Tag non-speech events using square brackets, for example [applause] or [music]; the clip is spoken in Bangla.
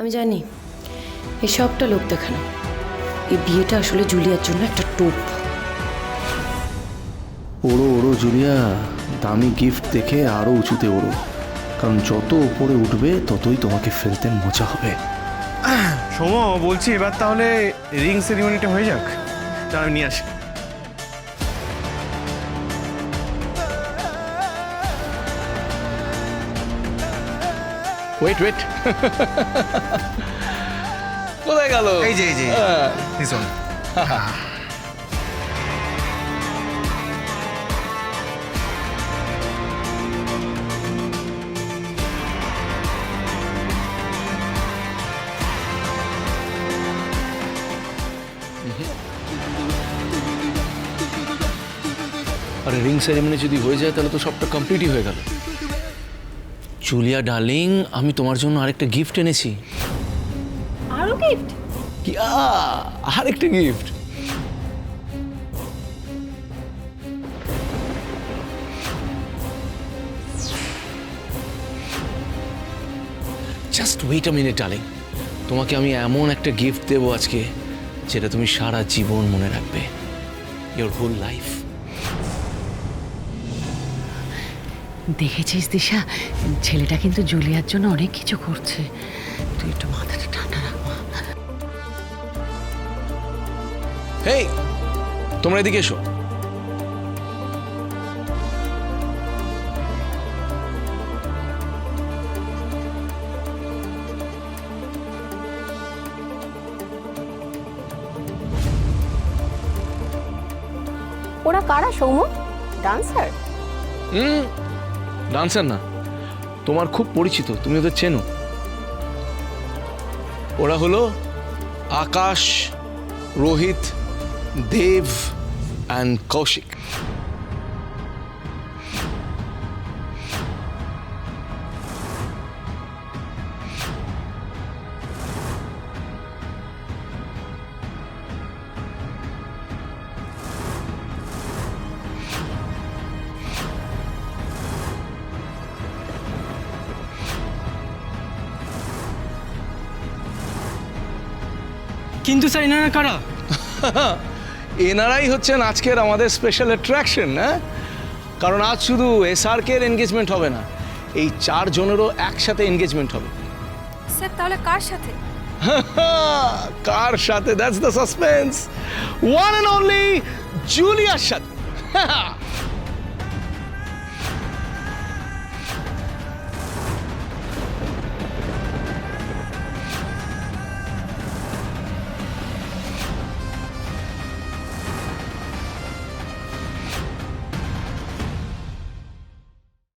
আমি জানি এই সবটা লোক দেখানো। এই বিয়েটা আসলে জুলিয়ার জন্য একটা টোপ। ওড়ো ওড়ো জুলিয়া দামি গিফট দেখে আরও উঁচুতে ওড়ো। কারণ যত উপরে উঠবে ততই তোমাকে ফেলতে মজা হবে। সোম বলছি এবার তাহলে রিং সেরিমনিটা হয়ে যাক। তাহলে আমি নিয়ে আসি। ওয়েট ওয়েট কোথায় গেল? এই যে এই যে হ্যাঁ। আরে রিং সেরেমনি যদি হয়ে যায় তাহলে তো সবটা কমপ্লিটই হয়ে গেল। জুলিয়া ডার্লিং আমি তোমার জন্য আরেকটা গিফট এনেছি। আরও গিফট ইয়া আরেকটা gift just wait a minute darling তোমাকে আমি এমন একটা গিফট দেবো আজকে যেটা তুমি সারা জীবন মনে রাখবে। ইয়োর হোল লাইফ দেখেছিস দিশা? ছেলেটা কিন্তু জুলিয়ার জন্য অনেক কিছু করছে। তুই একটু মাথাটা ঠান্ডা রাখ মা। হেই তোমরা এদিকে এসো। ওরা কারা সৌম্য? ডান্সার? হুম ডান্সার না। তোমার খুব পরিচিত, তুমি ওদের চেনো। ওরা হলো আকাশ, রোহিত, দেব অ্যান্ড কৌশিক। কিন্তু স্যার এনারা কারা? [laughs] এনারাই হচ্ছেন আজকের আমাদের স্পেশাল অ্যাট্রাকশন হ্যাঁ? কারণ আজ শুধু এসআরকের এনগেজমেন্ট হবে না এই চার জনেরও একসাথে এনগেজমেন্ট হবে। স্যার তাহলে কার সাথে? [laughs] কার সাথে? That's the suspense one and only জুলিয়ার সাথে। [laughs]